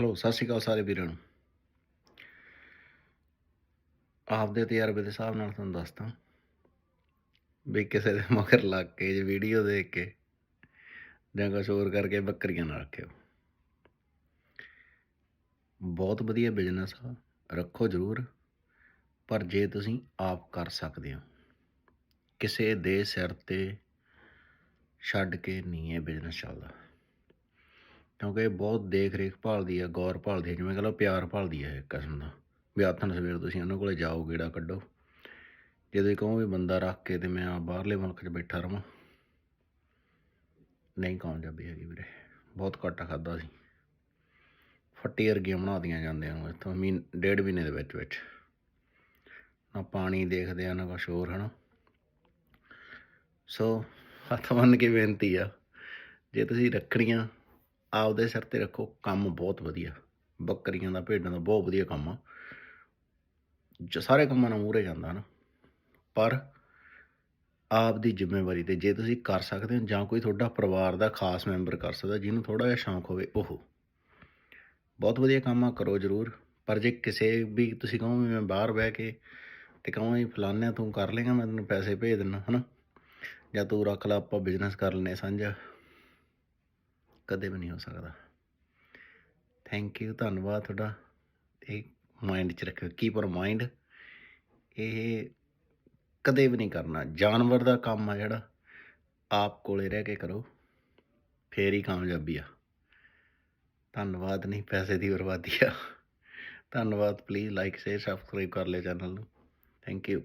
Hello, ਸਤਿ ਸ਼੍ਰੀ ਅਕਾਲ ਸਾਰੇ ਵੀਰਾਂ ਨੂੰ। ਆਪਦੇ ਤਜਰਬੇ ਦੇ ਹਿਸਾਬ ਨਾਲ ਤੁਹਾਨੂੰ ਦੱਸਦਾ ਵੀ ਕਿਸੇ ਦੇ ਮਗਰ ਲੱਗ ਕੇ ਜੇ ਵੀਡੀਓ ਦੇਖ ਕੇ ਜਾਂ ਕੁਛ ਹੋਰ ਕਰਕੇ ਬੱਕਰੀਆਂ ਨਾ ਰੱਖਿਓ। ਬਹੁਤ ਵਧੀਆ ਬਿਜ਼ਨਸ ਆ, ਰੱਖੋ ਜ਼ਰੂਰ, ਪਰ ਜੇ ਤੁਸੀਂ ਆਪ ਕਰ ਸਕਦੇ ਹੋ, ਕਿਸੇ ਦੇ ਸਿਰ ਤੇ ਛੱਡ ਕੇ ਨਹੀਂ ਇਹ ਬਿਜ਼ਨਸ ਚੱਲਦਾ। ਕਿਉਂਕਿ ਇਹ ਬਹੁਤ ਦੇਖ ਰੇਖ ਭਾਲਦੀ ਆ, ਗੌਰ ਭਾਲਦੀ ਆ, ਜਿਵੇਂ ਕਹ ਲਓ ਪਿਆਰ ਭਾਲਦੀ ਆ ਇੱਕ ਕਿਸਮ ਦਾ। ਵੀ ਆਥਣ ਸਵੇਰ ਤੁਸੀਂ ਉਹਨਾਂ ਕੋਲੇ ਜਾਓ, ਗੇੜਾ ਕੱਢੋ। ਜਦੋਂ ਤੁਸੀਂ ਕਹੋ ਵੀ ਬੰਦਾ ਰੱਖ ਕੇ ਤੇ ਮੈਂ ਆ ਬਾਹਰਲੇ ਮੁਲਕ 'ਚ ਬੈਠਾ ਰਵਾਂ। ਨਹੀਂ ਕਾਮਯਾਬੀ ਹੈਗੀ ਵੀਰੇ, ਬਹੁਤ ਘੱਟ ਖਾਦਾ ਸੀ ਫੱਟੀ ਵਰਗੀਆਂ ਬਣਾਦੀਆਂ ਜਾਂਦੇ ਨੂੰ ਇੱਥੋਂ, ਮਹੀਨ, ਡੇਢ ਮਹੀਨੇ ਦੇ ਵਿੱਚ ਵਿੱਚ। ਨਾ ਪਾਣੀ ਦੇਖਦੇ ਆ, ਨਾ ਕੁਛ ਹੋਰ, ਹਨਾ। ਸੋ, ਹੱਥ ਬੰਨ ਕੇ ਬੇਨਤੀ ਆ, ਜੇ ਤੁਸੀਂ ਰੱਖਣੀਆਂ ਆਪਦੇ ਸਿਰ ਤੇ ਰੱਖੋ, ਕੰਮ ਬਹੁਤ ਵਧੀਆ। ਬੱਕਰੀਆਂ ਦਾ, ਭੇਡਾਂ ਦਾ ਬਹੁਤ ਵਧੀਆ ਕੰਮ ਆ। ਜੋ, ਸਾਰੇ ਕੰਮਾਂ ਨਾਲ ਮੂਹਰੇ ਜਾਂਦਾ ਨਾ ਪਰ ਆਪ ਦੀ ਜ਼ਿੰਮੇਵਾਰੀ ਤੇ ਜੇ ਤੁਸੀਂ ਕਰ ਸਕਦੇ ਹੋ, ਜਾਂ ਕੋਈ ਤੁਹਾਡਾ ਪਰਿਵਾਰ ਦਾ ਖਾਸ ਮੈਂਬਰ ਕਰ ਸਕਦਾ, ਜਿਹਨੂੰ ਥੋੜਾ ਜਿਹਾ ਸ਼ੌਂਕ ਹੋਵੇ, ਉਹ। ਬਹੁਤ ਵਧੀਆ ਕੰਮ ਆ, ਕਰੋ ਜ਼ਰੂਰ। ਪਰ ਜੇ ਕਿਸੇ ਵੀ, ਤੁਸੀਂ ਕਹੋ ਮੈਂ ਬਾਹਰ ਬਹਿ ਕੇ ਤੇ ਕਹੋ ਵੀ ਫਲਾਨਿਆਂ ਤੂੰ ਕਰ ਲੇਗਾ ਮੈਂ ਤੈਨੂੰ ਪੈਸੇ ਭੇਜ ਦਿੰਦਾ, ਹਨਾ। ਜਾਂ ਤੂੰ ਰੱਖ ਲਾ, ਆਪਾਂ ਬਿਜ਼ਨਸ ਕਰ ਲੈਨੇ ਸਾਂਝਾ। ਕਦੇ ਵੀ ਨਹੀਂ ਹੋ ਸਕਦਾ। ਥੈਂਕ ਯੂ ਧੰਨਵਾਦ ਤੁਹਾਡਾ। ਇਹ ਮਾਈਂਡ 'ਚ ਰੱਖਿਓ ਕੀਪ ਮਾਈਂਡ ਇਹ ਕਦੇ ਵੀ ਨਹੀਂ ਕਰਨਾ। ਜਾਨਵਰ ਦਾ ਕੰਮ ਆ ਜਿਹੜਾ, ਆਪ ਕੋਲੇ ਰਹਿ ਕੇ ਕਰੋ। ਫੇਰ ਹੀ ਕਾਮਯਾਬੀ ਆ। ਧੰਨਵਾਦ ਨਹੀਂ, ਪੈਸੇ ਦੀ ਬਰਬਾਦੀ ਆ। ਧੰਨਵਾਦ ਪਲੀਜ਼ ਲਾਈਕ ਸ਼ੇਅਰ ਸਬਸਕ੍ਰਾਈਬ ਕਰ ਲਿਓ ਚੈਨਲ ਨੂੰ। Thank you